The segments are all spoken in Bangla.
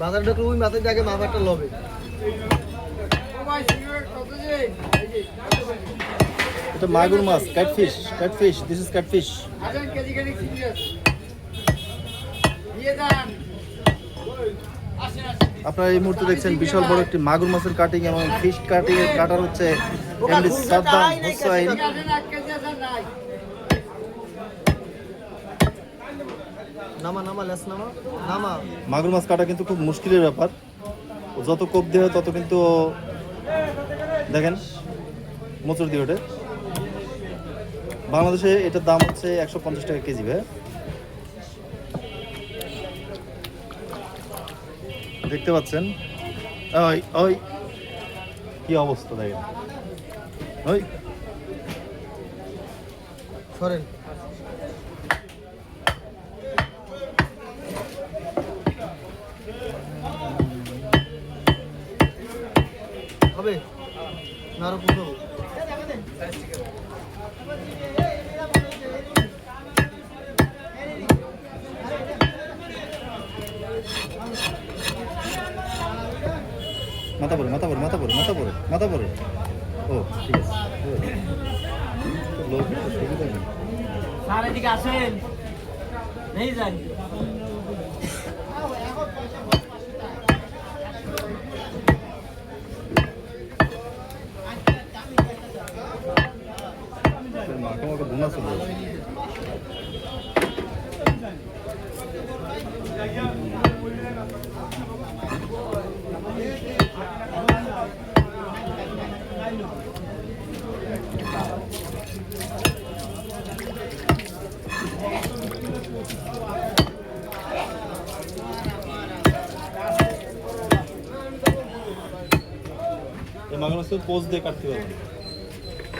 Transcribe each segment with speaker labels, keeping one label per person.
Speaker 1: বাজার ঢুকলে ওই মাথায় আগে মাথাটা লবে।
Speaker 2: এটা মাগুর মাছ catfish catfish this is catfish আপনারা এই মুহূর্তে দেখছেন বিশাল বড় একটি মাগুর মাছের কাটিং এবং ফিশ কাটিং এর কাটার হচ্ছে এমডি সাদ্দাম হোসাইন।
Speaker 1: নামা নামা লেস নামা। নামা।
Speaker 2: মাগুর মাছ কাটা কিন্তু খুব মুশকিলের ব্যাপার। যত কোপ দিয়ে তত কিন্তু দেখেন মোচড় দিয়ে ওঠে। বাংলাদেশে এটার দাম হচ্ছে একশো পঞ্চাশ টাকা কেজি ভাই। দেখতে পাচ্ছেন? ওই ওই। কি অবস্থা দেখেন। ওই।
Speaker 1: সরেন। হবে? না আরও কত
Speaker 2: মাথা পড়ে মাথা পড়ে মাথা পড়ে মাথা পড়ে মাথা পড়ে ও ঠিক আছে। লোক সুবিধা নেই
Speaker 3: স্যার এদিকে আসেন। নেই যান
Speaker 2: মাকে মাকে বোনা চলে যাচ্ছে এই মাগুর মাছ পোজ দিয়ে কাটতে পারবে।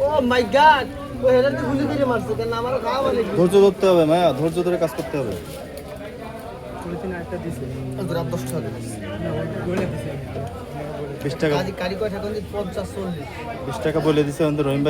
Speaker 1: ও মাই গড ও তো গুলি মারছে কেন খাওয়া মানে
Speaker 2: ধৈর্য ধরতে হবে মায়া ধৈর্য ধরে কাজ করতে হবে। বিশ টাকা। বলে দিছে আমাদের রহিম ভাই।